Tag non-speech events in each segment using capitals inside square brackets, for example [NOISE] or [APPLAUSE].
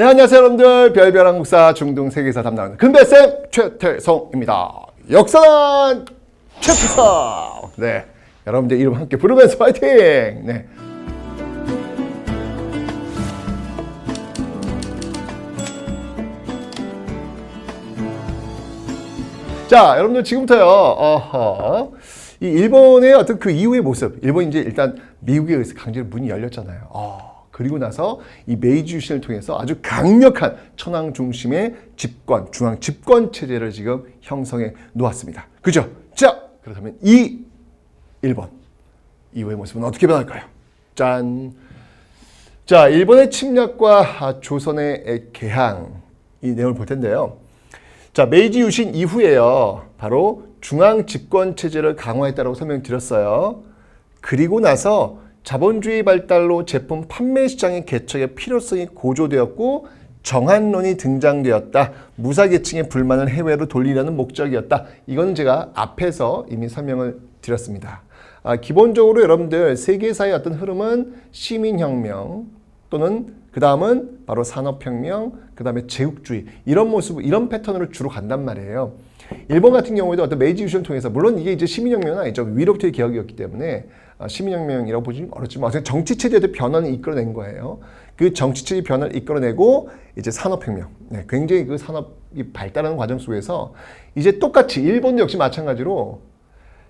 네, 안녕하세요, 여러분들. 별별 한국사 중동 세계사 담당하는 금배쌤 최태성입니다. 역사는 최태성! 네. 여러분들 이름 함께 부르면서 파이팅! 네. 자, 여러분들 지금부터요, 어허, 이 일본의 어떤 그 이후의 모습, 일본이 이제 일단 미국에 의해서 강제로 문이 열렸잖아요. 어, 그리고 나서 이 메이지 유신을 통해서 아주 강력한 천황 중심의 집권, 중앙 집권 체제를 지금 형성해 놓았습니다. 그죠? 자, 그렇다면 이 일본 이후의 모습은 어떻게 변할까요? 짠. 자, 일본의 침략과 조선의 개항 이 내용을 볼 텐데요. 자, 메이지 유신 이후에요. 바로 중앙 집권 체제를 강화했다고 설명드렸어요. 그리고 나서 자본주의 발달로 제품 판매 시장의 개척의 필요성이 고조되었고 정한론이 등장되었다. 무사계층의 불만을 해외로 돌리려는 목적이었다. 이건 제가 앞에서 이미 설명을 드렸습니다. 아, 기본적으로 여러분들 세계사의 어떤 흐름은 시민혁명 또는 그 다음은 바로 산업혁명, 그 다음에 제국주의 이런 모습, 이런 패턴으로 주로 간단 말이에요. 일본 같은 경우에도 어떤 메이지 유신을 통해서 물론 이게 이제 시민혁명은 아니죠. 위로부터의 개혁이었기 때문에 아, 시민혁명이라고 보기 어렵지만 어쨌든 정치 체제의 변화는 이끌어낸 거예요. 그 정치 체제 변화를 이끌어내고 이제 산업혁명, 네, 굉장히 그 산업이 발달하는 과정 속에서 이제 똑같이 일본도 역시 마찬가지로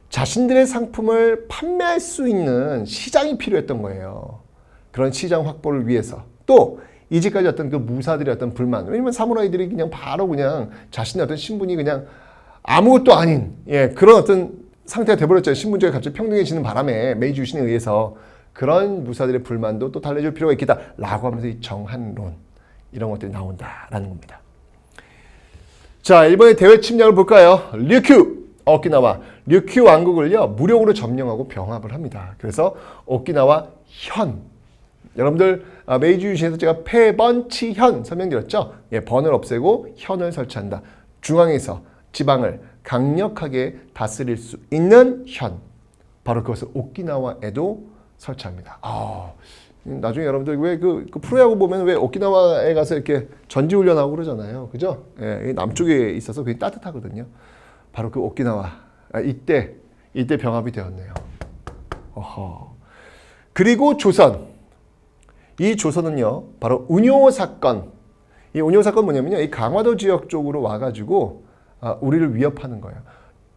자신들의 상품을 판매할 수 있는 시장이 필요했던 거예요. 그런 시장 확보를 위해서 또 이제까지 어떤 그 무사들의 어떤 불만 왜냐면 사무라이들이 그냥 바로 그냥 자신의 어떤 신분이 그냥 아무것도 아닌 예 그런 어떤 상태가 돼버렸죠 신분제가 갑자기 평등해지는 바람에 메이지 유신에 의해서 그런 무사들의 불만도 또 달래줄 필요가 있겠다라고 하면서 이 정한론 이런 것들이 나온다라는 겁니다. 자 일본의 대외 침략을 볼까요? 류큐 오키나와 류큐 왕국을요 무력으로 점령하고 병합을 합니다. 그래서 오키나와 현 여러분들 아, 메이지 유신에서 제가 폐번치현 설명드렸죠. 예, 번을 없애고 현을 설치한다. 중앙에서 지방을 강력하게 다스릴 수 있는 현. 바로 그것을 오키나와에도 설치합니다. 아, 나중에 여러분들 왜그 그 프로야구 보면 왜 오키나와에 가서 이렇게 전지 훈련하고 그러잖아요. 그죠? 예, 남쪽에 있어서 굉장히 따뜻하거든요. 바로 그 오키나와 아, 이때 이때 병합이 되었네요. 어허. 그리고 조선 이 조선은요, 바로 운요 사건. 이 운요 사건 뭐냐면요, 이 강화도 지역 쪽으로 와가지고 아, 우리를 위협하는 거예요.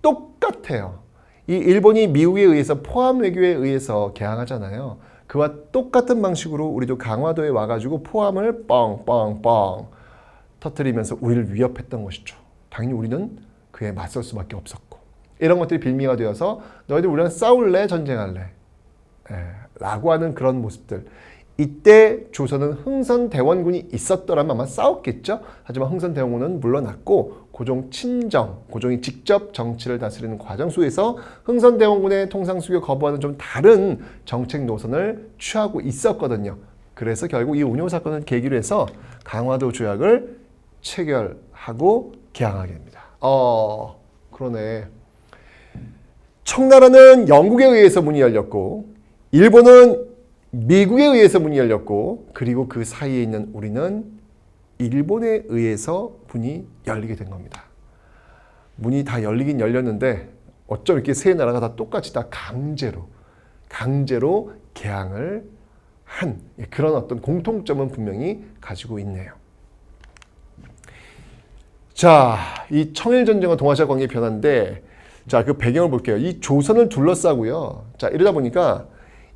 똑같아요. 이 일본이 미국에 의해서 포함 외교에 의해서 개항하잖아요. 그와 똑같은 방식으로 우리도 강화도에 와가지고 포함을 뻥뻥뻥 터트리면서 우리를 위협했던 것이죠. 당연히 우리는 그에 맞설 수밖에 없었고 이런 것들이 빌미가 되어서 너희들 우리랑 싸울래 전쟁할래 예, 라고 하는 그런 모습들 이때 조선은 흥선대원군이 있었더라면 아마 싸웠겠죠. 하지만 흥선대원군은 물러났고 고종 친정, 고종이 직접 정치를 다스리는 과정 속에서 흥선대원군의 통상수교 거부하는 좀 다른 정책 노선을 취하고 있었거든요. 그래서 결국 이 운용 사건을 계기로 해서 강화도 조약을 체결하고 개항하게 됩니다. 어, 그러네. 청나라는 영국에 의해서 문이 열렸고 일본은 미국에 의해서 문이 열렸고 그리고 그 사이에 있는 우리는 일본에 의해서 문이 열리게 된 겁니다. 문이 다 열리긴 열렸는데 어쩜 이렇게 세 나라가 다 똑같이 다 강제로 강제로 개항을 한 그런 어떤 공통점은 분명히 가지고 있네요. 자, 이 청일 전쟁과 동아시아 관계 변화인데 자, 그 배경을 볼게요. 이 조선을 둘러싸고요. 자, 이러다 보니까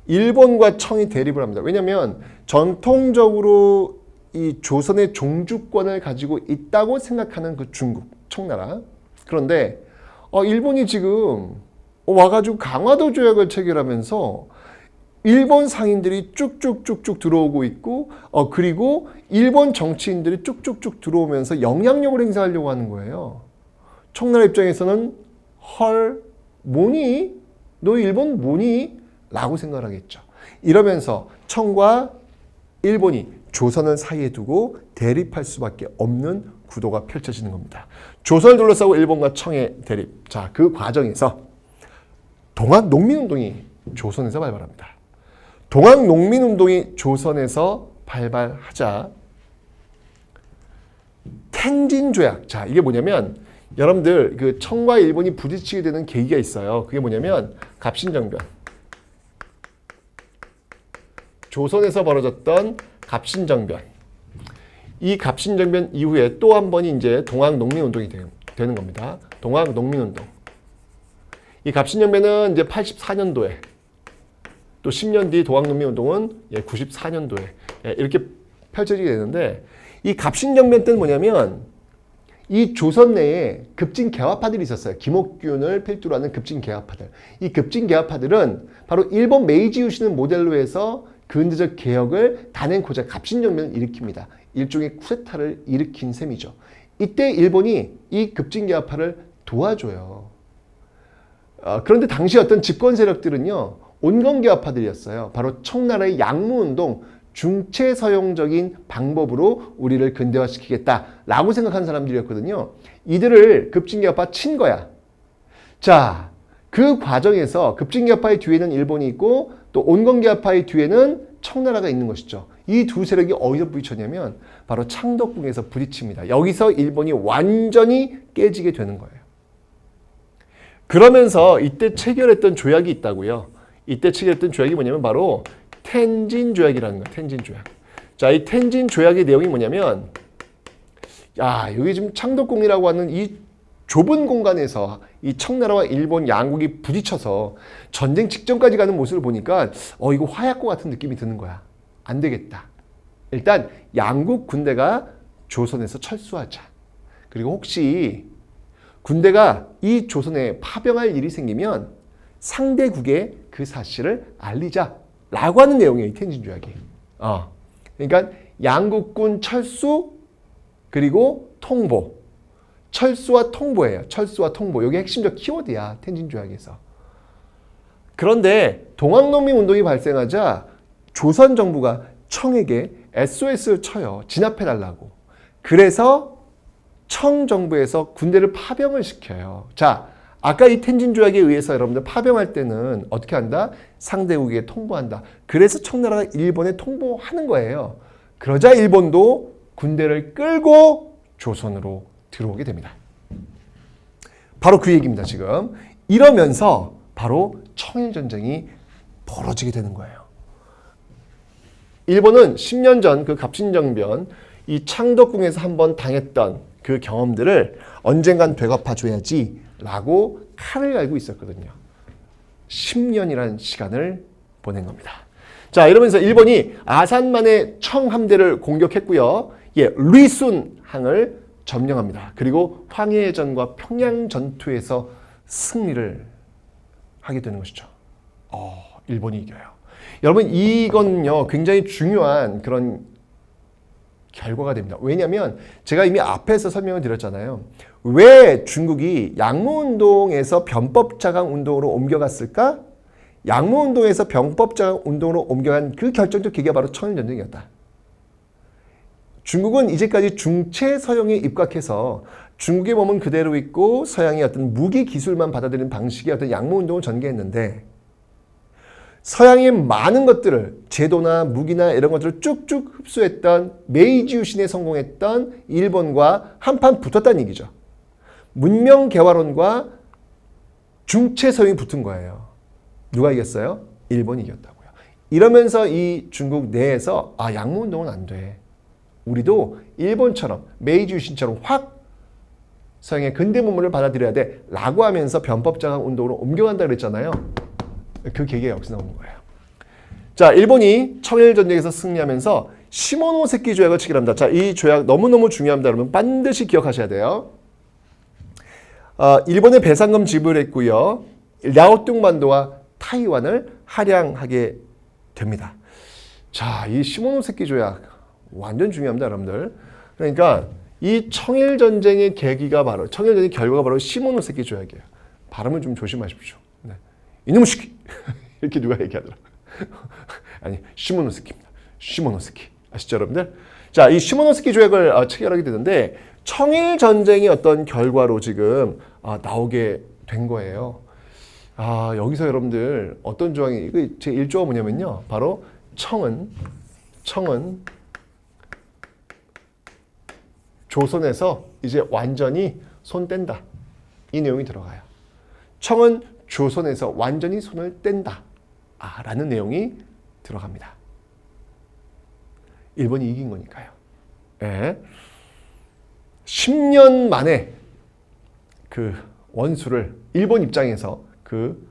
일본과 청이 대립을 합니다. 왜냐하면 전통적으로 이 조선의 종주권을 가지고 있다고 생각하는 그 중국, 청나라. 그런데 어, 일본이 지금 와가지고 강화도 조약을 체결하면서 일본 상인들이 쭉쭉쭉쭉 들어오고 있고 어, 그리고 일본 정치인들이 쭉쭉쭉 들어오면서 영향력을 행사하려고 하는 거예요. 청나라 입장에서는 헐 뭐니? 너 일본 뭐니? 라고 생각을 하겠죠. 이러면서 청과 일본이 조선을 사이에 두고 대립할 수밖에 없는 구도가 펼쳐지는 겁니다. 조선을 둘러싸고 일본과 청의 대립. 자, 그 과정에서 동학 농민운동이 조선에서 발발합니다. 동학 농민운동이 조선에서 발발하자 텐진 조약. 자, 이게 뭐냐면 여러분들 그 청과 일본이 부딪히게 되는 계기가 있어요. 그게 뭐냐면 갑신정변. 조선에서 벌어졌던 갑신정변. 이 갑신정변 이후에 또 한 번이 이제 동학 농민운동이 되, 되는 겁니다. 동학 농민운동. 이 갑신정변은 이제 84년도에 또 10년 뒤 동학 농민운동은 예, 94년도에 예, 이렇게 펼쳐지게 되는데 이 갑신정변 때는 뭐냐면 이 조선 내에 급진 개화파들이 있었어요. 김옥균을 필두로 하는 급진 개화파들. 이 급진 개화파들은 바로 일본 메이지 유신을 모델로 해서 근대적 개혁을 단행코자 갑신정변을 일으킵니다. 일종의 쿠데타를 일으킨 셈이죠. 이때 일본이 이 급진 개화파를 도와줘요. 어, 그런데 당시 어떤 집권 세력들은요, 온건개화파들이었어요. 바로 청나라의 양무운동, 중체서용적인 방법으로 우리를 근대화시키겠다라고 생각한 사람들이었거든요. 이들을 급진개화파 친 거야. 자, 그 과정에서 급진개화파의 뒤에는 일본이 있고 또 온건개화파의 뒤에는 청나라가 있는 것이죠. 이 두 세력이 어디서 부딪혔냐면 바로 창덕궁에서 부딪힙니다. 여기서 일본이 완전히 깨지게 되는 거예요. 그러면서 이때 체결했던 조약이 있다고요. 이때 체결했던 조약이 뭐냐면 바로 텐진 조약이라는 거예요. 텐진 조약. 자, 이 텐진 조약의 내용이 뭐냐면 야, 여기 지금 창덕궁이라고 하는 이 좁은 공간에서 이 청나라와 일본 양국이 부딪혀서 전쟁 직전까지 가는 모습을 보니까 어 이거 화약고 같은 느낌이 드는 거야. 안 되겠다. 일단 양국 군대가 조선에서 철수하자. 그리고 혹시 군대가 이 조선에 파병할 일이 생기면 상대국에 그 사실을 알리자라고 하는 내용이에요. 이 텐진 조약이. 어. 그러니까 양국군 철수 그리고 통보. 철수와 통보예요. 철수와 통보. 이게 핵심적 키워드야. 텐진 조약에서. 그런데 동학농민 운동이 발생하자 조선 정부가 청에게 SOS를 쳐요. 진압해 달라고. 그래서 청 정부에서 군대를 파병을 시켜요. 자, 아까 이 텐진 조약에 의해서 여러분들 파병할 때는 어떻게 한다? 상대국에 통보한다. 그래서 청나라가 일본에 통보하는 거예요. 그러자 일본도 군대를 끌고 조선으로 들어오게 됩니다. 바로 그 얘기입니다, 지금. 이러면서 바로 청일 전쟁이 벌어지게 되는 거예요. 일본은 10년 전 그 갑신정변 이 창덕궁에서 한번 당했던 그 경험들을 언젠간 되갚아 줘야지 라고 칼을 갈고 있었거든요. 10년이라는 시간을 보낸 겁니다. 자, 이러면서 일본이 아산만의 청함대를 공격했고요. 예, 리순 항을 점령합니다. 그리고 황해전과 평양 전투에서 승리를 하게 되는 것이죠. 어, 일본이 이겨요. 여러분 이건요 굉장히 중요한 그런 결과가 됩니다. 왜냐하면 제가 이미 앞에서 설명을 드렸잖아요. 왜 중국이 양무운동에서 변법자강 운동으로 옮겨갔을까? 양무운동에서 병법자강 운동으로 옮겨간 그 결정적 계기가 바로 청일전쟁이었다. 중국은 이제까지 중체 서양에 입각해서 중국의 몸은 그대로 있고 서양의 어떤 무기 기술만 받아들이는 방식의 어떤 양무운동을 전개했는데 서양의 많은 것들을 제도나 무기나 이런 것들을 쭉쭉 흡수했던 메이지 유신에 성공했던 일본과 한판 붙었다는 얘기죠. 문명 개화론과 중체 서양이 붙은 거예요. 누가 이겼어요? 일본이 이겼다고요. 이러면서 이 중국 내에서 아 양무 운동은 안 돼. 우리도 일본처럼 메이지 유신처럼 확 서양의 근대 문물을 받아들여야 돼. 라고 하면서 변법장악 운동으로 옮겨간다 그랬잖아요. 그 계기가 여기서 나오는 거예요. 자, 일본이 청일 전쟁에서 승리하면서 시모노세키 조약을 체결합니다. 자, 이 조약 너무너무 중요합니다. 여러분 반드시 기억하셔야 돼요. 어, 일본의 배상금 지불했고요. 랴오뚱만도와 타이완을 할양하게 됩니다. 자, 이 시모노세키 조약 완전 중요합니다, 여러분들. 그러니까 이 청일 전쟁의 계기가 바로 청일 전쟁의 결과가 바로 시모노세키 조약이에요. 발음을 좀 조심하십시오. 네. 이놈의 새끼 [LAUGHS] 이렇게 누가 얘기하더라. [LAUGHS] 아니 시모노스키입니다. 시모노스키 아시죠, 여러분들? 자, 이 시모노스키 조약을 어, 체결하게 되는데 청일 전쟁의 어떤 결과로 지금 어, 나오게 된 거예요. 아, 여기서 여러분들 어떤 조항이 이거 제 1조가 뭐냐면요. 바로 청은 청은 조선에서 이제 완전히 손 뗀다. 이 내용이 들어가요. 청은 조선에서 완전히 손을 뗀다. 아, 라는 내용이 들어갑니다. 일본이 이긴 거니까요. 예. 10년 만에 그 원수를 일본 입장에서 그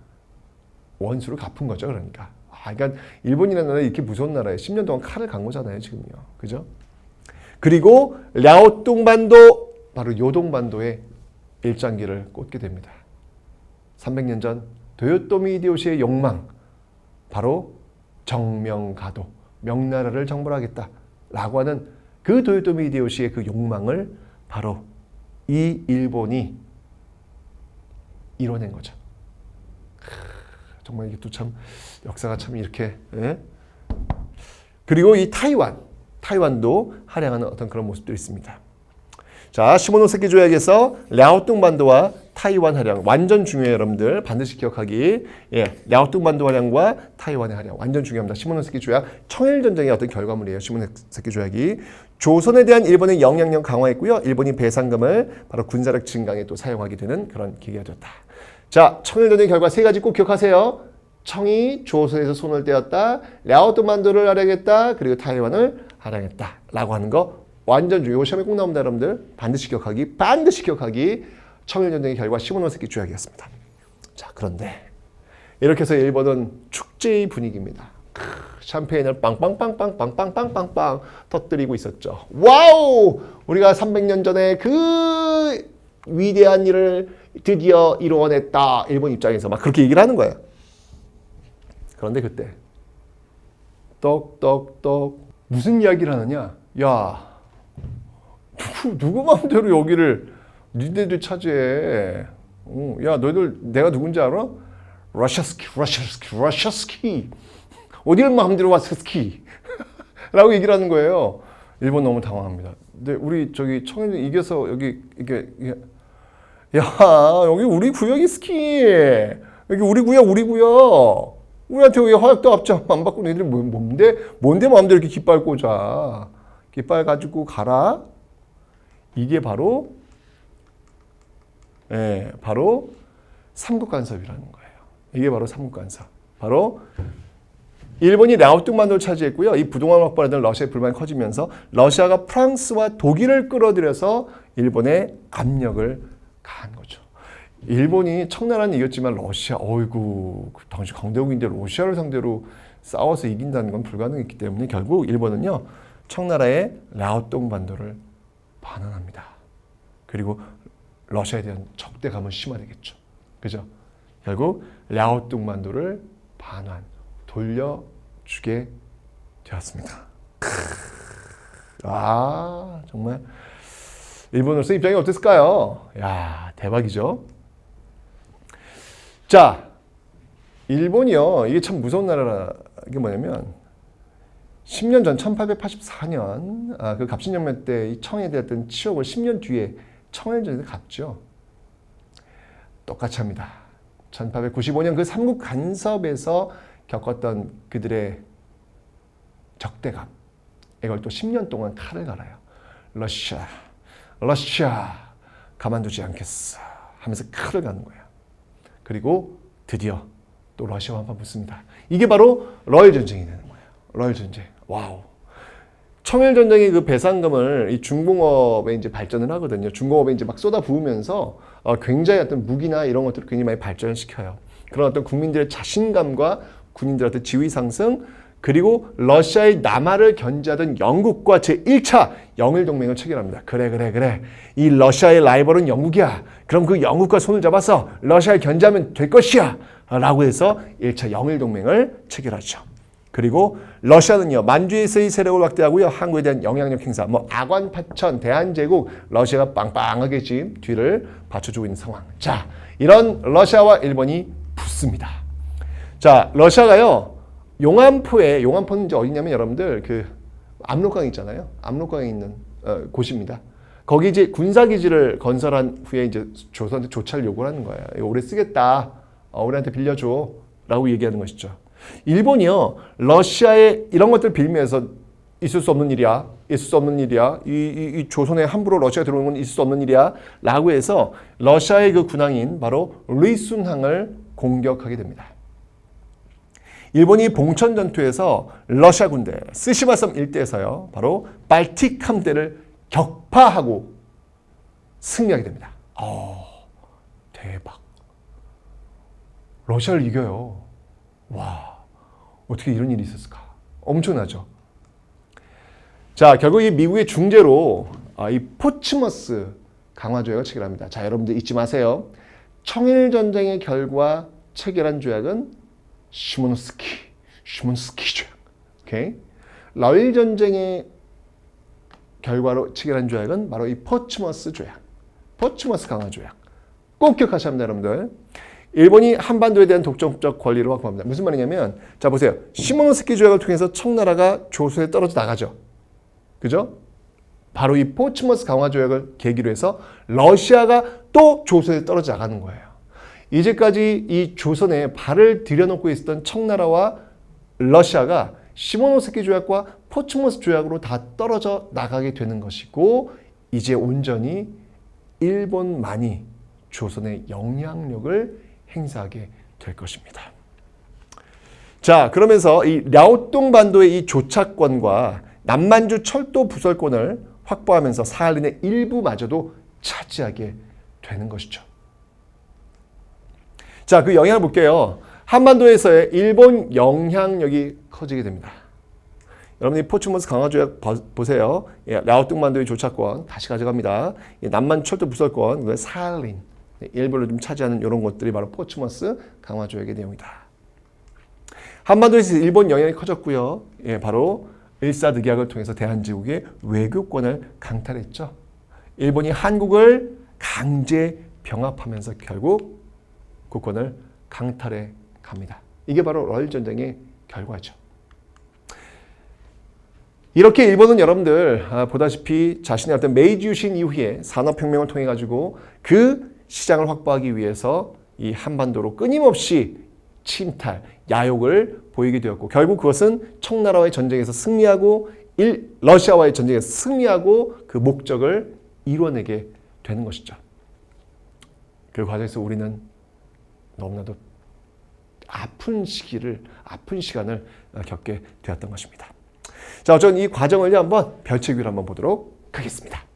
원수를 갚은 거죠. 그러니까. 아, 그러니까 일본이라는 나라 이렇게 무서운 나라에 10년 동안 칼을 간 거잖아요. 지금요. 그죠? 그리고 랴오뚱반도 바로 요동반도의 일장기를 꽂게 됩니다. 300년 전 도요토미 히데요시의 욕망 바로 정명가도 명나라를 정벌하겠다라고 하는 그 도요토미 히데요시의 그 욕망을 바로 이 일본이 이뤄낸 거죠. 크, 정말 이게 또 참 역사가 참 이렇게 예? 그리고 이 타이완 타이완도 활약하는 어떤 그런 모습들이 있습니다. 자, 시모노세키 조약에서 랴오뚱 반도와 타이완 활약 완전 중요해요, 여러분들. 반드시 기억하기. 예, 랴오뚱 반도 활약과 타이완의 활약 완전 중요합니다. 시모노세키 조약 청일 전쟁의 어떤 결과물이에요. 시모노세키 조약이 조선에 대한 일본의 영향력 강화했고요. 일본이 배상금을 바로 군사력 증강에 또 사용하게 되는 그런 기회가 됐다. 자, 청일 전쟁 결과 세 가지 꼭 기억하세요. 청이 조선에서 손을 떼었다. 랴오뚱 반도를 활약했다. 그리고 타이완을 활약했다. 라고 하는 거 완전 중요해요. 시험에 꼭 나옵니다, 여러분들. 반드시 기억하기, 반드시 기억하기. 청일전쟁의 결과 시모노세키 조약이었습니다. 자, 그런데 이렇게 해서 일본은 축제의 분위기입니다. 크, 샴페인을 빵빵빵빵빵빵빵빵빵 터뜨리고 있었죠. 와우! 우리가 300년 전에 그 위대한 일을 드디어 이루어냈다. 일본 입장에서 막 그렇게 얘기를 하는 거예요. 그런데 그때 떡떡떡 무슨 이야기를 하느냐? 야, 누구 누구 마음대로 여기를 니네들 차지해. 어, 야, 너희들 내가 누군지 알아? 러시아스키, 러시아스키, 러시아스키. 어디를 마음대로 와서 스키. [LAUGHS] 라고 얘기를 하는 거예요. 일본 너무 당황합니다. 근데 우리 저기 청일 이겨서 여기 이게 야 여기 우리 구역이 스키. 여기 우리 구역 우리 구역. 우리한테 왜 허락도 앞장 안 받고 너희들 뭐- 뭔데 뭔데 마음대로 이렇게 깃발 꽂아. 깃발 가지고 가라. 이게 바로 예, 바로 삼국 간섭이라는 거예요. 이게 바로 삼국 간섭. 바로 일본이 랴오뚱만도를 차지했고요. 이 부동산 대한 러시아의 불만이 커지면서 러시아가 프랑스와 독일을 끌어들여서 일본의 압력을 가한 거죠. 일본이 청나라는 이겼지만 러시아, 어이구, 그 당시 강대국인데 러시아를 상대로 싸워서 이긴다는 건 불가능했기 때문에 결국 일본은요, 청나라의 랴오뚱 반도를 반환합니다. 그리고 러시아에 대한 적대감은 심화되겠죠. 그죠? 결국 랴오뚱 반도를 반환, 돌려주게 되었습니다. 아, 정말 일본으로서 입장이 어땠을까요? 야, 대박이죠. 자, 일본이요. 이게 참 무서운 나라라. 이게 뭐냐면 10년 전 1884년 아, 그 갑신연매 때이 청에 대했던 치욕을 10년 뒤에 청일전에서 갚죠. 똑같이 합니다. 1895년 그 삼국 간섭에서 겪었던 그들의 적대감 이걸 또 10년 동안 칼을 갈아요. 러시아, 러시아 가만두지 않겠어 하면서 칼을 가는 거예요. 그리고 드디어 또 러시아와 한판 붙습니다. 이게 바로 러일 전쟁이 되는 거예요. 러일 전쟁. 와우. 청일 전쟁의 그 배상금을 이 중공업에 이제 발전을 하거든요. 중공업에 이제 막 쏟아 부으면서 어, 굉장히 어떤 무기나 이런 것들을 굉장히 많이 발전시켜요. 그런 어떤 국민들의 자신감과 군인들한테 지위 상승 그리고 러시아의 남하를 견제하던 영국과 제1차 영일 동맹을 체결합니다. 그래 그래 그래. 이 러시아의 라이벌은 영국이야. 그럼 그 영국과 손을 잡아서 러시아를 견제하면 될 것이야. 라고 해서 1차 영일 동맹을 체결하죠. 그리고 러시아는요 만주에서의 세력을 확대하고요 한국에 대한 영향력 행사 뭐 아관 파천 대한제국 러시아가 빵빵하게 지금 뒤를 받쳐주고 있는 상황 자 이런 러시아와 일본이 붙습니다 자 러시아가요 용암포에 용암포는 이제 어디냐면 여러분들 그 압록강 있잖아요 압록강에 있는 어, 곳입니다 거기 이제 군사기지를 건설한 후에 이제 조선한테 조차를 요구하는 거예요 이거 오래 쓰겠다 어, 우리한테 빌려줘 라고 얘기하는 것이죠 일본이요 러시아의 이런 것들 빌면서 있을 수 없는 일이야. 있을 수 없는 일이야. 이, 이, 이 조선에 함부로 러시아 들어오는 건 있을 수 없는 일이야. 라고 해서 러시아의 그 군항인 바로 리순항을 공격하게 됩니다. 일본이 봉천 전투에서 러시아 군대 스시마섬 일대에서요. 바로 발틱 함대를 격파하고 승리하게 됩니다. 어, 대박. 러시아를 이겨요. 와, 어떻게 이런 일이 있었을까? 엄청나죠. 자, 결국 이 미국의 중재로 아, 이 포츠머스 강화 조약을 체결합니다. 자, 여러분들 잊지 마세요. 청일 전쟁의 결과 체결한 조약은 시모노스키, 시모노스키 조약. 오케이? 러일 전쟁의 결과로 체결한 조약은 바로 이 포츠머스 조약. 포츠머스 강화 조약. 꼭 기억하셔야 합니다, 여러분들. 일본이 한반도에 대한 독점적 권리를 확보합니다. 무슨 말이냐면, 자 보세요. 시모노스키 조약을 통해서 청나라가 조선에 떨어져 나가죠. 그죠? 바로 이 포츠머스 강화 조약을 계기로 해서 러시아가 또 조선에 떨어져 나가는 거예요. 이제까지 이 조선에 발을 들여놓고 있었던 청나라와 러시아가 시모노스키 조약과 포츠머스 조약으로 다 떨어져 나가게 되는 것이고 이제 온전히 일본만이 조선의 영향력을 행사하게 될 것입니다. 자, 그러면서 이 랴오동 반도의 이 조차권과 남만주 철도 부설권을 확보하면서 사할린의 일부마저도 차지하게 되는 것이죠. 자, 그 영향을 볼게요. 한반도에서의 일본 영향력이 커지게 됩니다. 여러분이 포츠머스 강화조약 보세요. 예, 라오뚱만도의 조차권 다시 가져갑니다. 예, 남만 철도 부설권, 그 사할린 예, 일부를 좀 차지하는 이런 것들이 바로 포츠머스 강화조약의 내용이다. 한반도에서 일본 영향이 커졌고요. 예, 바로 일사득약을 통해서 대한제국의 외교권을 강탈했죠. 일본이 한국을 강제 병합하면서 결국 국권을 강탈해 갑니다. 이게 바로 러일 전쟁의 결과죠. 이렇게 일본은 여러분들 아, 보다시피 자신의 어떤 메이지 유신 이후에 산업혁명을 통해 가지고 그 시장을 확보하기 위해서 이 한반도로 끊임없이 침탈, 야욕을 보이게 되었고 결국 그것은 청나라와의 전쟁에서 승리하고 일, 러시아와의 전쟁에서 승리하고 그 목적을 이뤄내게 되는 것이죠. 그 과정에서 우리는 너무나도 아픈 시기를 아픈 시간을 겪게 되었던 것입니다. 자, 어쨌든 이 과정을 한번 별책위로 한번 보도록 하겠습니다.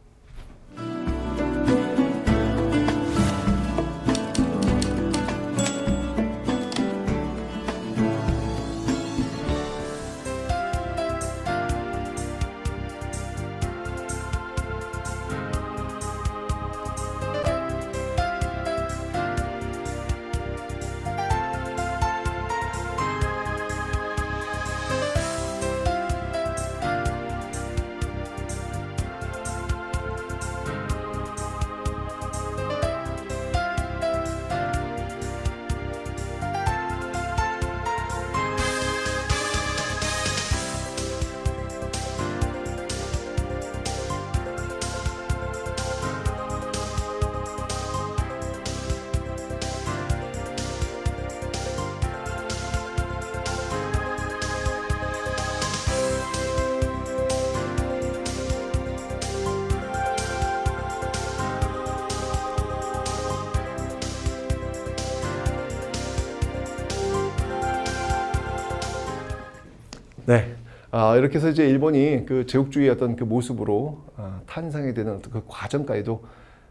아, 이렇게 해서 이제 일본이 그 제국주의의 어떤 그 모습으로 아, 탄생이 되는 어떤 그 과정까지도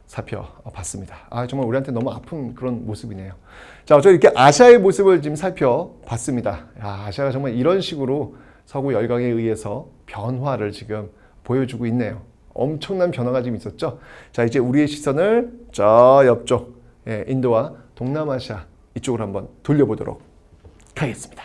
살펴봤습니다. 아, 정말 우리한테 너무 아픈 그런 모습이네요. 자, 어쩌 이렇게 아시아의 모습을 지금 살펴봤습니다. 야, 아시아가 정말 이런 식으로 서구 열강에 의해서 변화를 지금 보여주고 있네요. 엄청난 변화가 지금 있었죠. 자, 이제 우리의 시선을 저 옆쪽, 예, 인도와 동남아시아 이쪽으로 한번 돌려보도록 하겠습니다.